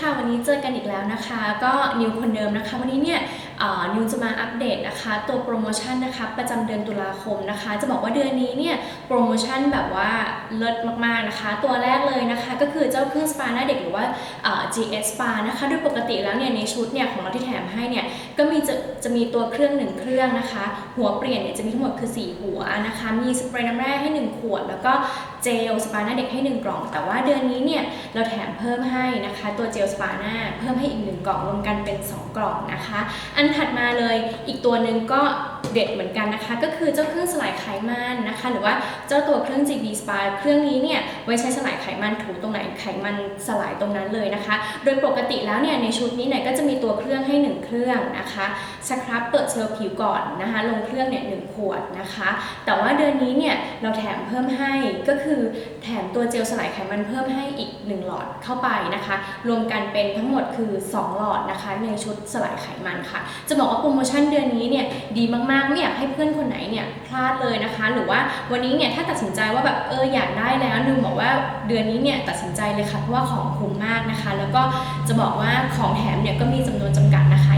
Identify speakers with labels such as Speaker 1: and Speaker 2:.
Speaker 1: ค่ะ วันนี้เจอกันอีกแล้วนะคะ ก็นิวคนเดิมนะคะ วันนี้เนี่ยนิวจะมาอัปเดตนะคะ ตัวโปรโมชั่นนะคะประจำเดือนตุลาคมนะคะ จะบอกว่าเดือนนี้เนี่ยโปรโมชั่นแบบว่าเลิศมากๆนะคะ ตัวแรกเลยนะคะ ก็คือเจ้าเครื่องสปาหน้าเด็กหรือว่า GS Spa นะคะโดยปกติแล้วเนี่ยในชุดเนี่ยของเราที่แถมให้เนี่ยก็มีจะจะมีตัวเครื่องหนึ่งเครื่องนะคะ หัวเปลี่ยนเนี่ยจะมีทั้งหมดคือ 4 หัวนะคะ มีสเปรย์น้ำแร่ให้ 1 ขวด แล้วก็เจลสปาหน้าเด็กให้ 1 กล่อง แต่ว่าเดือนนี้เนี่ยเราแถมเพิ่มให้นะคะ ตัวเจลสปาหน้าเพิ่มให้อีก 1 กล่องรวมกันเป็น 2 กล่องนะคะ อันถัดมาเลยอีกตัวหนึ่งก็ เด็ดเหมือนกันนะคะ ก็คือเจ้าเครื่องสลายไขมันนะคะ หรือว่าเจ้าตัวเครื่อง GB Spa เครื่องนี้เนี่ยไว้ใช้สลายไขมันถูตรงไหนไขมันสลายตรงนั้นเลยนะคะ โดยปกติแล้วเนี่ยในชุดนี้เนี่ยก็จะมีตัวเครื่องให้ 1 เครื่องนะคะสครับเปิดเซลล์ผิวก่อนนะคะ ลงเครื่องเนี่ยหขวดนะคะ แต่ว่าเดือนนี้เนี่ยเราแถมเพิ่มให้ก็คือแถมตัวเจลสลายไขมันเพิ่มให้อีก 1 หลอดเข้าไปนะคะ รวมกันเป็นทั้งหมดคือ 2 หลอดนะคะ ในชุดสลายไขมันค่ะ จะบอกว่าโปรโมชั่นเดือนนี้เนี่ยดีมากๆไม่อยากให้เพื่อนคนไหนเนี่ยพลาดเลยนะคะ หรือว่าวันนี้เนี่ยถ้าตัดสินใจว่าแบบเอออยากได้แล้วนึงบอกว่าเดือนนี้เนี่ยตัดสินใจเลยค่ะเพราะว่าของคุ้มมากนะคะ แล้วก็จะบอกว่าของแถมเนี่ยก็มีจำนวนจำกัดนะคะ